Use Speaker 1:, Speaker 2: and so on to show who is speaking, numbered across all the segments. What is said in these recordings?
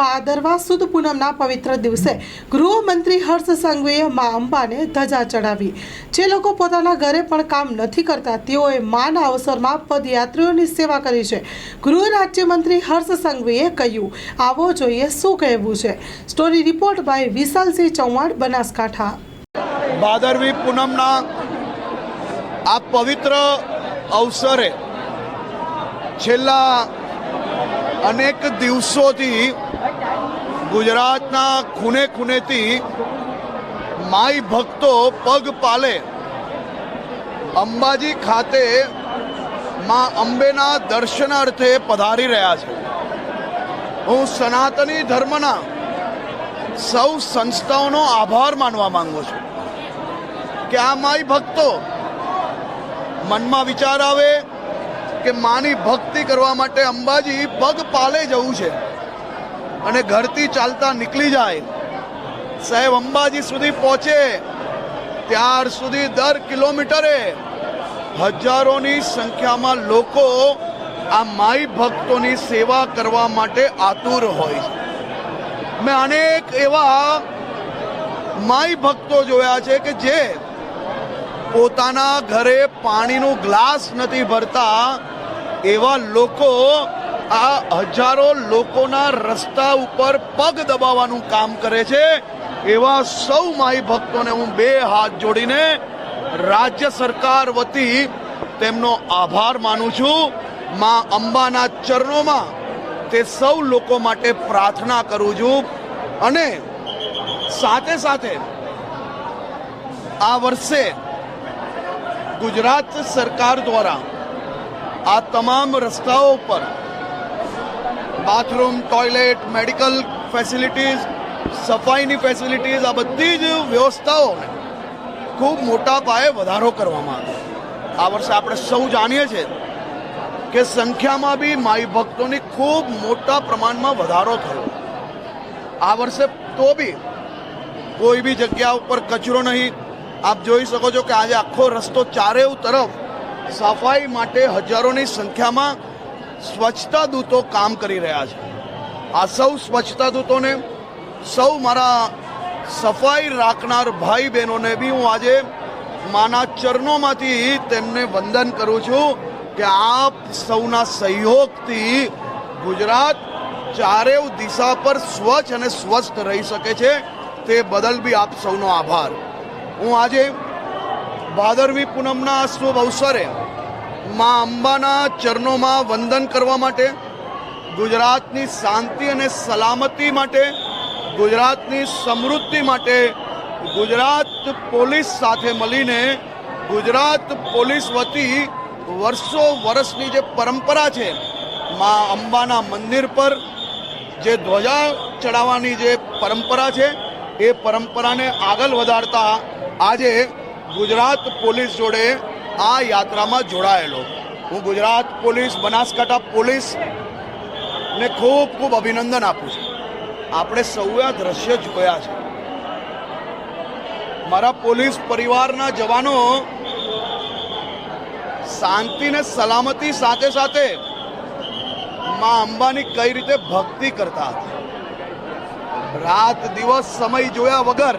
Speaker 1: ભાદરવા સુદ પૂનમના પવિત્ર દિવસે ગૃહમંત્રી હર્ષ સંઘવીએ મા અંબાને ધજા ચડાવી. જે લોકો પોતાના ઘરે પણ કામ નથી કરતા, તેઓએ માના અવસરમાં પદયાત્રીઓની સેવા કરી છે. ગૃહ રાજ્યમંત્રી હર્ષ સંઘવીએ કહ્યું, આવો જોઈએ શું કહેવું છે. Story report by Vishalsinh Chauhan, Banaskantha.
Speaker 2: ભાદરવી પૂનમના આ પવિત્ર અવસરે છેલ્લા અનેક દિવસોથી ગુજરાતના ખૂને ખૂનેથી માઈ ભક્તો પગ પાલે. અંબાજી ખાતે માં અંબેના દર્શનાર્થે પધારી રહ્યા છે. હું સનાતની ધર્મના સૌ સંસ્થાઓનો આભાર માનવા માંગુ છું કે આ માઈ ભક્તો મનમાં વિચાર આવે કે માની ભક્તિ કરવા માટે અંબાજી પગ પાલે જવું છે. અને ઘરથી ચાલતા નીકળી જાય. સાહેબ, અંબાજી સુધી પહોંચે. ત્યાર સુધી દર કિલોમીટરે હજારોની સંખ્યામાં લોકો આ માઈ ભક્તોની સેવા કરવા માટે આતુર હોય છે. મેં અનેક એવા માઈ ભક્તો જોયા છે કે જે પોતાના ઘરે પાણીનું ગ્લાસ નથી ભરતા એવા લોકો આ હજારો લોકોના રસ્તા ઉપર પગ દબાવવાનું કામ કરે છે. એવા સૌ માઈ ભક્તોને હું બે હાથ જોડીને રાજ્ય સરકાર વતી તેમનો આભાર માનું છું. મા અંબાના ચરણોમાં તે સૌ લોકો માટે પ્રાર્થના કરું છું. અને સાથે સાથે આ વર્ષે ગુજરાત સરકાર દ્વારા આ તમામ રસ્તાઓ પર બાથરૂમ, ટોયલેટ, મેડિકલ ફેસિલિટીઝ, સફાઈની ફેસિલિટીઝ, આ બધી જ વ્યવસ્થાઓને ખૂબ મોટા પાયે વધારો કરવામાં આવ્યો. આ વર્ષે આપણે સૌ જાણીએ છીએ કે સંખ્યામાં બી માઈ ભક્તોની ખૂબ મોટા પ્રમાણમાં વધારો થયો. આ વર્ષે તો બી કોઈ બી જગ્યા ઉપર કચરો નહીં. આપ જોઈ શકો છો કે આજે આખો રસ્તો ચારેવ તરફ સફાઈ માટે હજારોની સંખ્યામાં સ્વચ્છતા દૂતો કામ કરી રહ્યા છે. આ સૌ સ્વચ્છતા દૂતોને, સૌ મારા સફાઈ રાખનાર ભાઈ બહેનોને બી હું આજે માના ચરણોમાંથી તેમને વંદન કરું છું કે આપ સૌના સહયોગથી ગુજરાત ચારેવ દિશા પર સ્વચ્છ અને સ્વસ્થ રહી શકે છે. તે બદલ બી આપ સૌનો આભાર. હું આજે ભાદરવી પૂનમના શુભ અવસરે મા અંબાના ચરણોમાં વંદન કરવા માટે, ગુજરાતની શાંતિ અને સલામતી માટે, ગુજરાતની સમૃદ્ધિ માટે ગુજરાત પોલીસ સાથે મળીને, ગુજરાત પોલીસ વતી વર્ષો વર્ષની જે પરંપરા છે, મા અંબાના મંદિર પર જે ધ્વજા ચડાવવાની જે પરંપરા છે, એ પરંપરાને આગળ વધારતા આજે ગુજરાત પોલીસ જોડે આ યાત્રામાં જોડાયેલો. હું ગુજરાત પોલીસ, બનાસકાંઠા પોલીસ ને ખૂબ ખૂબ અભિનંદન આપું છું. આપણે સૌએ આ દ્રશ્ય જોયા છે. મારા પોલીસ પરિવારના જવાનો શાંતિ ને સલામતી સાથે સાથે માં અંબાની કઈ રીતે ભક્તિ કરતા હતા. રાત દિવસ સમય જોયા વગર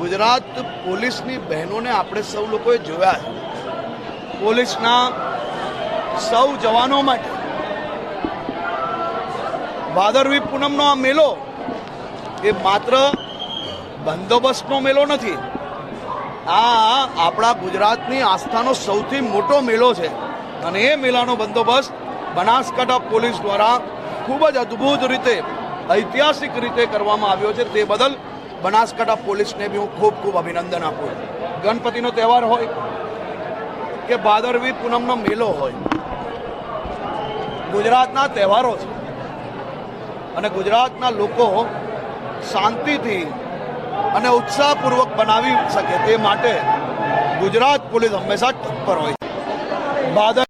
Speaker 2: ગુજરાત પોલીસની બહેનોને આપણે સૌ લોકોએ જોયા પોલીસના સૌ જવાનો માટે. ભાદરવી પૂનમનો આ મેલો એ માત્ર બંદોબસ્તનો મેલો નથી. આ આપણા ગુજરાતની આસ્થાનો સૌથી મોટો મેળો છે. અને એ મેળાનો બંદોબસ્ત બનાસકાંઠા પોલીસ દ્વારા ખૂબ જ અદ્ભુત રીતે, ઐતિહાસિક રીતે કરવામાં આવ્યો છે. તે બદલ બનાસકાંઠા પોલીસને બી હું ખૂબ ખૂબ અભિનંદન આપું ગણપતિનો તહેવાર હોય કે ભાદરવી પૂનમનો મેલો હોય, ગુજરાતના તહેવારો છે. અને ગુજરાતના લોકો શાંતિથી અને ઉત્સાહપૂર્વક બનાવી શકે તે માટે ગુજરાત પોલીસ હંમેશા તત્પર હોય છે. બાદલ